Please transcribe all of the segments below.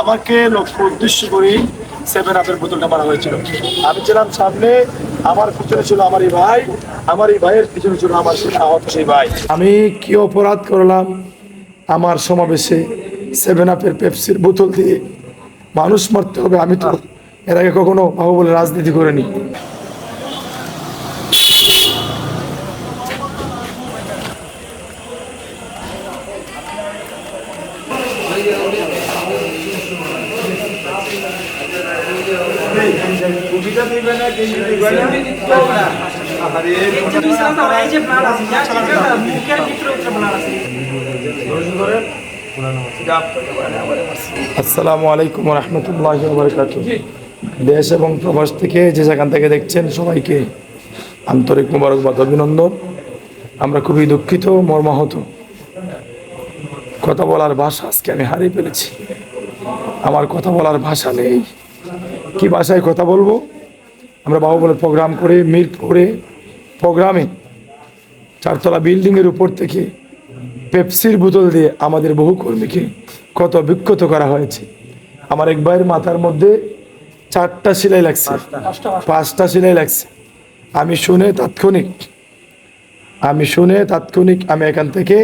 আমাকে লক্ষ্য উদ্দেশ্য করে সেভেন আপের বোতলটা মারা হয়েছিল। আমি ছিলাম সামনে আমার পিছনে ছিল আমার এই ভাই আমার এই ভাইয়ের পিছনে ছিল আমার সেই আহত সেই ভাই। আমি কি অপরাধ করলাম আমার সমাবেশে সেভেন আপের পেপসির বোতল দিয়ে? মানুষ মারতে হবে আমি তো এর আগে কখনো বাবু বলে রাজনীতি করিনি। আসসালামু আলাইকুম রহমতুল্লাহ বরকাত দেশ এবং প্রবাস থেকে যে যেখান থেকে দেখছেন সবাইকে আন্তরিক মোবারকবাদ, অভিনন্দন। আমরা খুবই দুঃখিত, মর্মাহত। কথা বলার ভাষা আজকে আমি হারিয়ে ফেলেছি। আমার কথা বলার ভাষা নেই। কি ভাষায় কথা বলব? আমরা বাহুবলের প্রোগ্রাম করে মিরপুরে প্রোগ্রামে চারতলা বিল্ডিংয়ের উপর থেকে পেপসির বোতল দিয়ে আমাদের বহু কর্মীকে কত বিক্ষত করা হয়েছে। আমার এক ভাইয়ের মাথার মধ্যে চারটা সেলাই লাগছে। পাঁচটা সেলাই লাগছে। আমি শুনে তাৎক্ষণিক, আমি শুনে তাৎক্ষণিক আমি এখান থেকে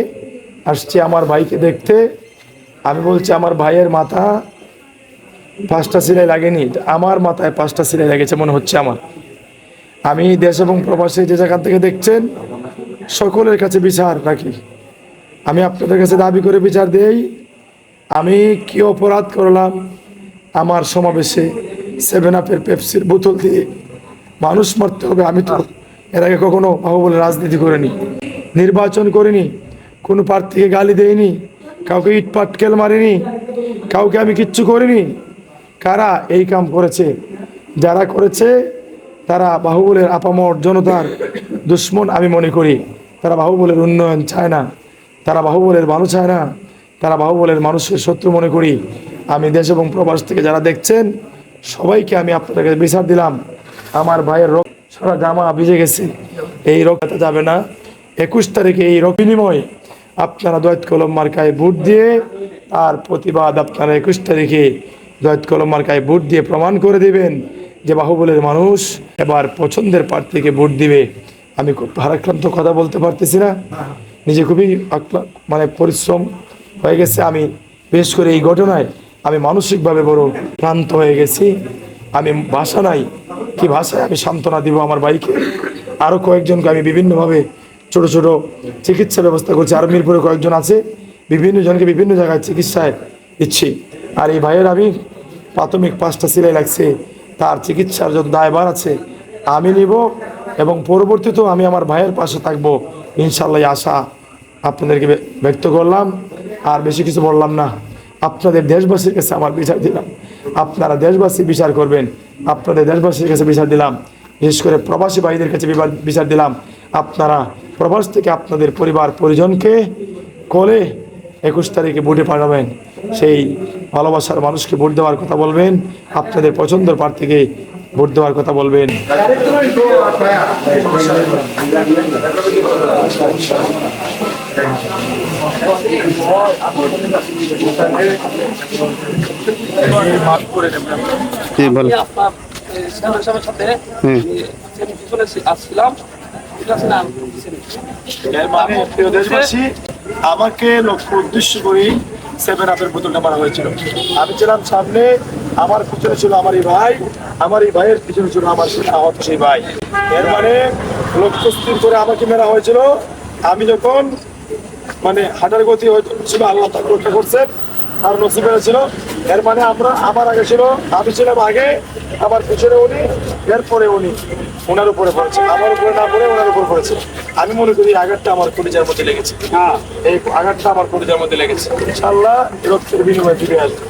আসছি আমার ভাইকে দেখতে। আমি বলছি, আমার ভাইয়ের মাথা পাঁচটা সেলাই লাগেনি, আমার মাথায় পাঁচটা সেলাই লেগেছে মনে হচ্ছে আমার। আমি দেশ এবং প্রবাসে যে জায়গা থেকে দেখছেন, সকলের কাছে বিচার রাখি। আমি আপনাদের কাছে দাবি করে বিচার দেই, আমি কি অপরাধ করলাম, আমার সমাবেশে সেভেন আপের পেপসির বোতল দিয়ে মানুষ মারতে হবে, আমি তো এর আগে কখনো বলে রাজনীতি করিনি, নির্বাচন করিনি, কোনো প্রার্থীকে গালি দেইনি, কাউকে ইট পাটকেল মারিনি, কাউকে আমি কিচ্ছু করিনি। কারা এই কাম করেছে? যারা করেছে, তারা বাহুবলের আপামর জনতার দুশ্মন আমি মনে করি। তারা বাহুবলের উন্নয়ন চায় না। তারা বাহুবলের ভালো চায় না। তারা বাহুবলের মানুষের শত্রু মনে করি। আমি দেশ এবং প্রবাস থেকে যারা দেখছেন, সবাইকে আমি আপনাদেরকে বিচার দিলাম। আমার ভাইয়ের রোগ সারা জামা ভিজে গেছে। এই রোগ এত যাবে না। একুশ তারিখে এই রোগ বিনিময় আপনারা দৈত কলম মার্কায় ভোট দিয়ে তার প্রতিবাদ আপনারা একুশ তারিখে দৈত কলম মার্কায় ভোট দিয়ে প্রমাণ করে দিবেন যে বাহুবলের মানুষ এবার পছন্দের প্রার্থীকে ভোট দিবে। আমি খুব ভারাক্রান্ত কথা বলতে পারতেছি না। নিজে খুবই মানে পরিশ্রম হয়ে গেছে। আমি বিশেষ করে এই ঘটনায় আমি মানসিকভাবে বড় ক্লান্ত হয়ে গেছি। আমি ভাষা নাই। কি ভাষায় আমি সান্ত্বনা দিব আমার ভাইকে? আরও কয়েকজনকে আমি বিভিন্নভাবে ছোট ছোট চিকিৎসা ব্যবস্থা করছি। আর মিরপুরে কয়েকজন আছে। বিভিন্ন জনকে বিভিন্ন জায়গায় চিকিৎসায় দিচ্ছি। আর এই ভাইয়ের আমি প্রাথমিক পাঁচটা সিলাই লাগছে। তার চিকিৎসার যত দায়ভার আছে। আমি নিব এবং পরবর্তীতেও আমি আমার ভাইয়ের পাশে থাকব। ইনশাল্লাহ আশা আপনাদেরকে ব্যক্ত করলাম। আর বেশি কিছু বললাম না। আপনাদের দেশবাসীর কাছে আমার বিচার দিলাম। আপনারা দেশবাসী বিচার করবেন। আপনাদের দেশবাসীর কাছে বিচার দিলাম। বিশেষ করে প্রবাসী ভাইদের কাছে বিচার দিলাম। আপনারা প্রবাস থেকে আপনাদের পরিবার পরিজনকে কোলে একুশ তারিখে ভোটে পাঠাবেন। সেই ভালোবাসার মানুষকে ভোট দেওয়ার কথা বলবেন আপনাদের পছন্দের প্রার্থীকে ভোট দেওয়ার কথা বলবেন। আমাকে লক্ষ্য উদ্দেশ্য করে সেভেন আপের বোতলটা মারা হয়েছিল। আমি ছিলাম সামনে, আমার পিছনে ছিল আমার এই ভাই আমার এই ভাইয়ের পিছনে ছিল আমার আহত সেই ভাই। এর মানে লক্ষ্য স্থির করে আমাকে মেরা হয়েছিল। আমি যখন মানে হাঁটার গতি ছিল আল্লাহ রক্ষা করছেন। আর নসিব হয়েছিল। এর মানে আমরা আমার আগে ছিল আমি ছিলাম আগে আমার পিছনে উনি এরপরে উনি। ওনার উপরে পড়েছে। আমার উপরে না পড়ে ওনার উপর পড়েছে। আমি মনে করি আঘাতটা আমার কলিজার মধ্যে লেগেছে। হ্যাঁ। এই আঘাতটা আমার কলিজার মধ্যে লেগেছে। ইনশাল্লাহ রক্তের বিনিময়ে ফিরে আসবে।